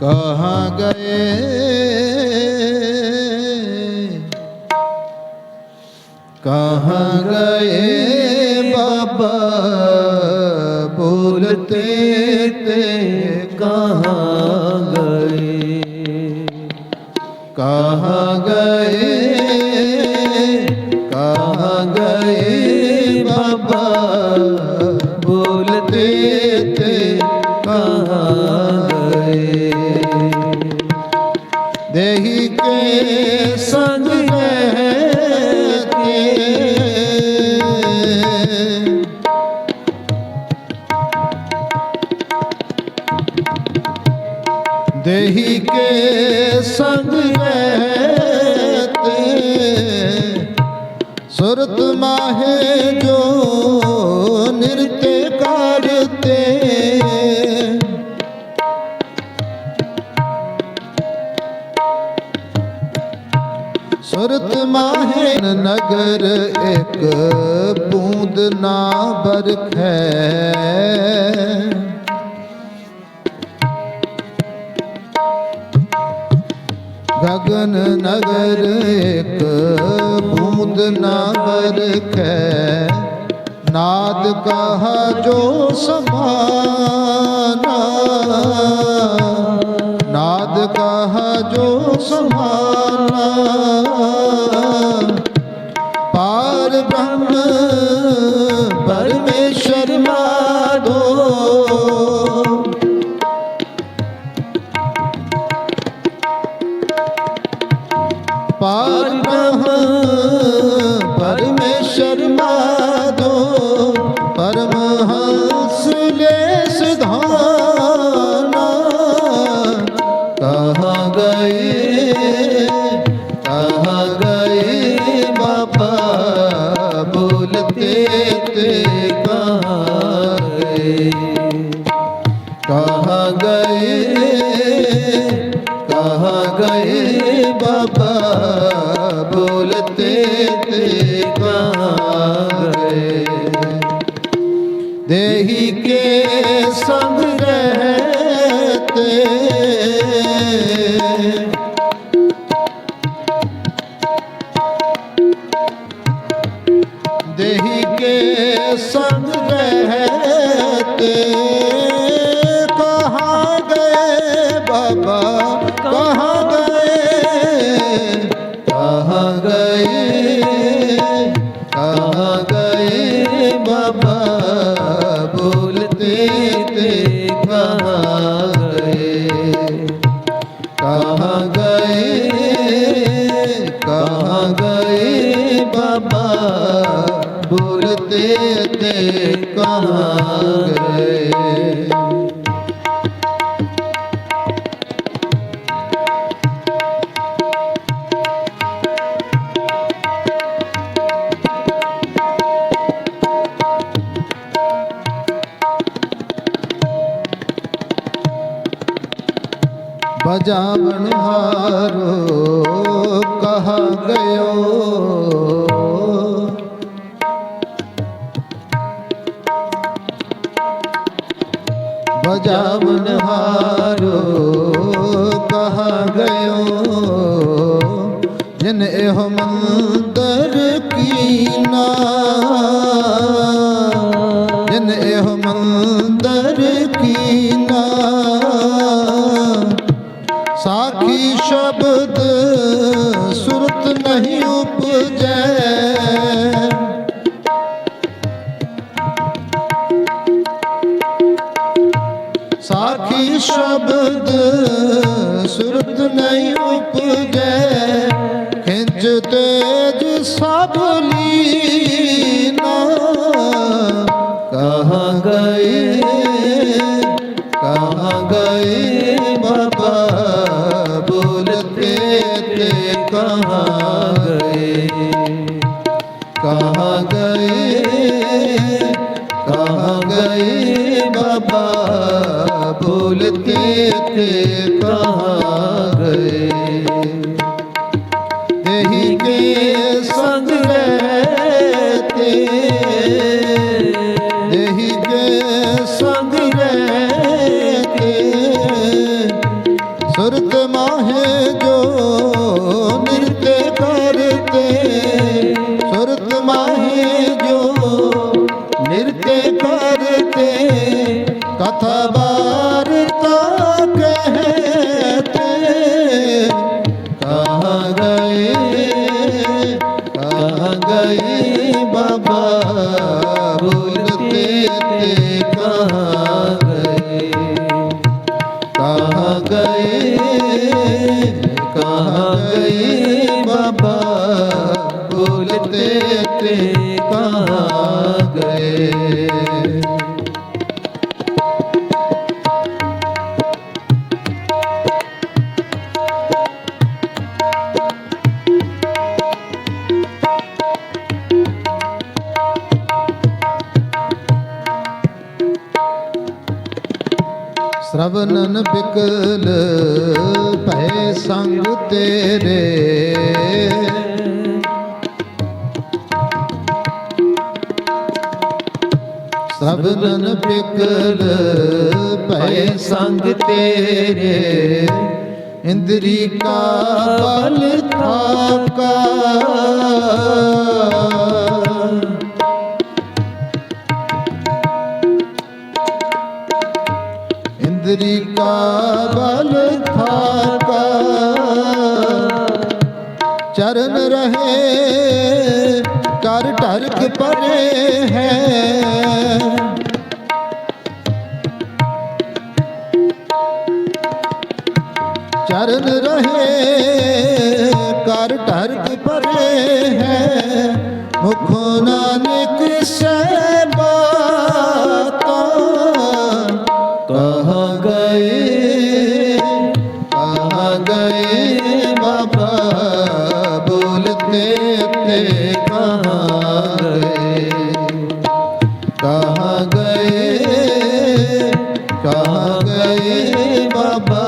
ਕਹਾਂ ਗਏ? ਕਹਾਂ ਗਏ ਬਾਬਾ? ਬੋਲਤੇ ਤੇ ਕਹਾਂ ਗਏ? ਕਹਾਂ ਗਏ? ਕਹਾਂ ਗਏ ਬਾਬਾ? ਬੋਲਤੇ ਸੁਰਤ ਮਾਹੇ ਜੋ ਨਿਰਤੇ ਕਰਤੇ। ਸੁਰਤ ਮਾਹੇ ਨਗਰ ਇੱਕ ਬੂੰਦ ਨਾ ਗਗਨ ਨਗਰ ਇੱਕ ਬੂੰਦ ਨਾ ਬਰਖੈ ਨਾਦ ਕਹਾ ਜੋ ਸਮਾਨਾ। ਨਾਦ ਕਹਾ ਜੋ ਸਮਾਨਾ। ਪਾਰ ਬ੍ਰਹਮ ਪਰਮੇਸ਼ਰ गए बाबा बोलते थे कहाँ गए कहाँ गए कहाँ गए बाबा बोलते थे कहाँ गए देही के संग रहते बाबा बोलते थे कहाँ गए कहाँ गए कहाँ गए बाबा बोलते थे कहाँ ਜਾਵਣ ਹਾਰੋ ਕਹਾ ਗਇਓ। ਬਜਾਵਨ ਹਾਰੋ ਕਹਾ ਗਇਓ। ਜਿਨ ਇਹੋ ਮਨ ਸਾਡੀ ਸ਼ਬਦ ਸੁਰਤ ਨਹੀਂ ਉਪਜੈ। ਖਿੰਚ ਤੇਜ ਸਭ ਲੀਨਾ। ਕਹਾਂ ਗਏ ਕਹਾਂ ਗਏ ਬਾਬਾ? ਬੋਲਤੇ ਤੇ ਕਹਾਂ ਗਏ ਕਹਾਂ ਗਏ ਬਾਬਾ? बोलते थे कहाँ ਬੋਲਤੇ ਤੇ ਕਹਾਂ ਗਏ ਕਹਾਂ ਸ਼ਰਵਨਨ ਬਿਕਲ ਭੈ ਸੰਗ ਤੇਰੇ। ਸ਼ਰਵਨਨ ਬਿਕਲ ਭੈ ਸੰਗ ਤੇਰੇ। ਇੰਦਰੀ ਕਾ ਬਲ ਥਾਕਾ ਇੰਦਰੀ ਬਲ ਥਾਕਾ ਚਰਨ ਰਹੇ ਕਰ ਢਰਕ ਪਰੇ ਹੈ ਚਰਨ ਰਹੇ ਕਰ ਢਰਕ ਪਰੇ ਹੈ ਮੁਖ ਨਾਨਕ ਸਹਿ ਬਾਬਾ ਬੋਲਤੇ ਤੇ ਕਹਾਂ ਗਏ ਕਹਾਂ ਗਏ ਕਹਾਂ ਗਏ ਬਾਬਾ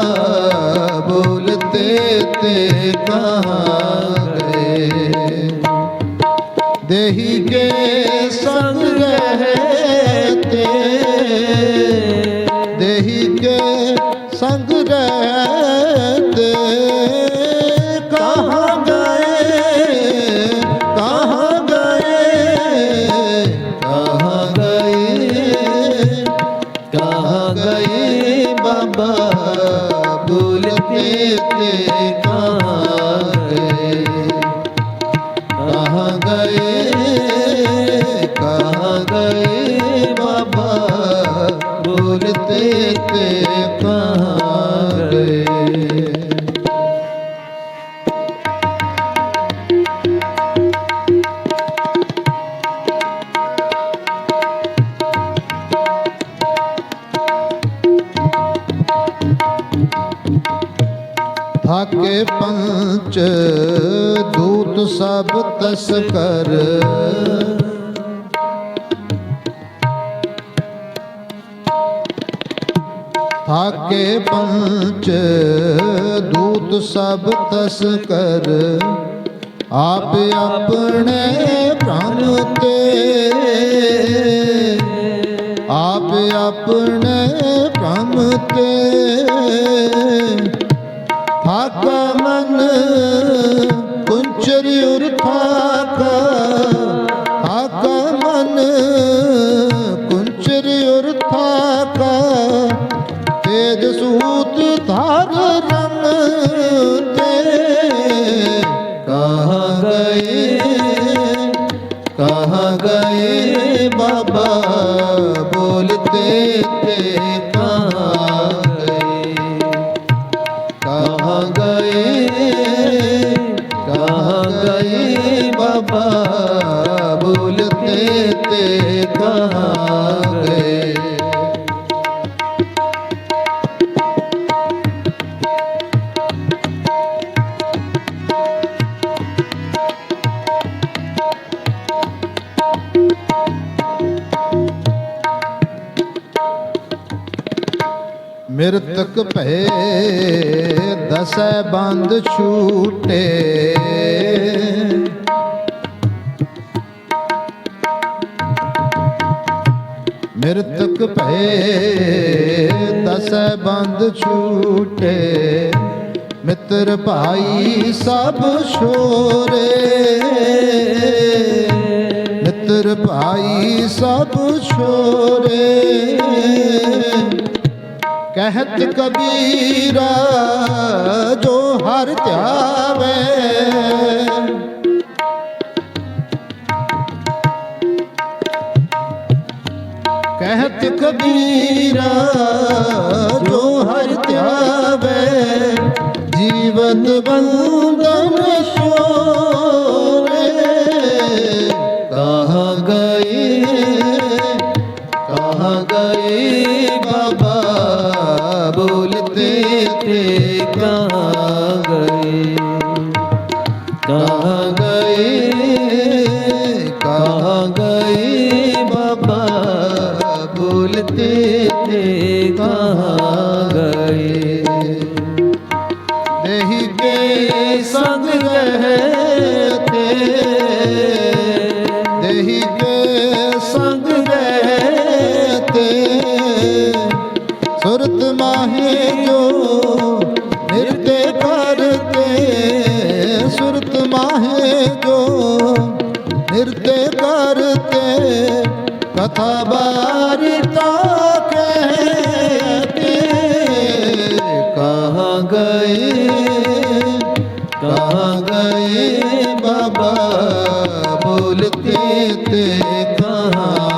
ਬੋਲਤੇ ਤੇ ਕਹਾਂ ਗਏ ਦੇਹੀ ਕੇ ਸੰਗ ਰਹਤੇ ਦੇਹੀ ਪੰਚ ਦੂਤ ਸਭ ਤਸਕਰ ਥਾਕੇ ਪੰਚ ਦੂਤ ਸਭ ਤਸਕਰ ਆਪ ਆਪਣੇ ਭ੍ਰਮ ਤੇ ਆਪ ਆਪਣੇ ਭ੍ਰਮ ਤੇ ਥਾਕਾ ਮਨ, ਕੁੰਚਰੀ ਉਰ ਥਾਕਾ ਥਾਕਾ ਮਨ, ਕੁੰਚਰੀ ਉਰ ਤੇਜ ਸੂਤ ਧਾਰ ਰੰਗ ਤੇ ਕਹਾ ਗਏ ਕਹਾ ਗਏ ਬਾਬਾ ਬੋਲਤੇ ਤੇ ਕਹਾਂ। ਮਿਰਤਕ ਭਏ ਦਸੈ ਬੰਦ ਛੂਟੇ। ਮਿਰਤਕ ਭਏ ਦਸੈ ਬੰਦ ਛੂਟੇ। ਮਿੱਤਰ ਭਾਈ ਸਭ ਛੋਰੇ। ਮਿੱਤਰ ਭਾਈ ਸਭ ਛੋਰੇ। ਕਹਿਤ ਕਬੀਰਾ ਜੋ ਹਰ ਧਿਆਵੇ। ਕਹਿਤ ਕਬੀਰਾ ਜੋ ਹਰ ਧਿਆਵੇ। ਜੀਵਨ ਬੰਧਨ ਗਏ ਕਹਾਂ ਗਏ ਕਹਾਂ ਗਏ ਬਾਬਾ ਬੋਲਤੇ ਤੇ ਕਹਾਂ ਗਏ ਦੇਹੀ ਕੇ ਸੰਗ ਰਹਤੇ ਦੇਹੀ ਕੇ ਸੰਗ ਰਹਤੇ ਸੁਰਤ ਮਾਹੇ ਜੋ ਨਿਰਤੇ ਕਰਤੇ ਕਥਾ ਬਾਰਿਤਾ ਕਹਤੇ ਕਹਾਂ ਗਏ ਕਹਾਂ ਗਏ ਬਾਬਾ ਬੋਲਤੇ ਤੇ ਕਹਾਂ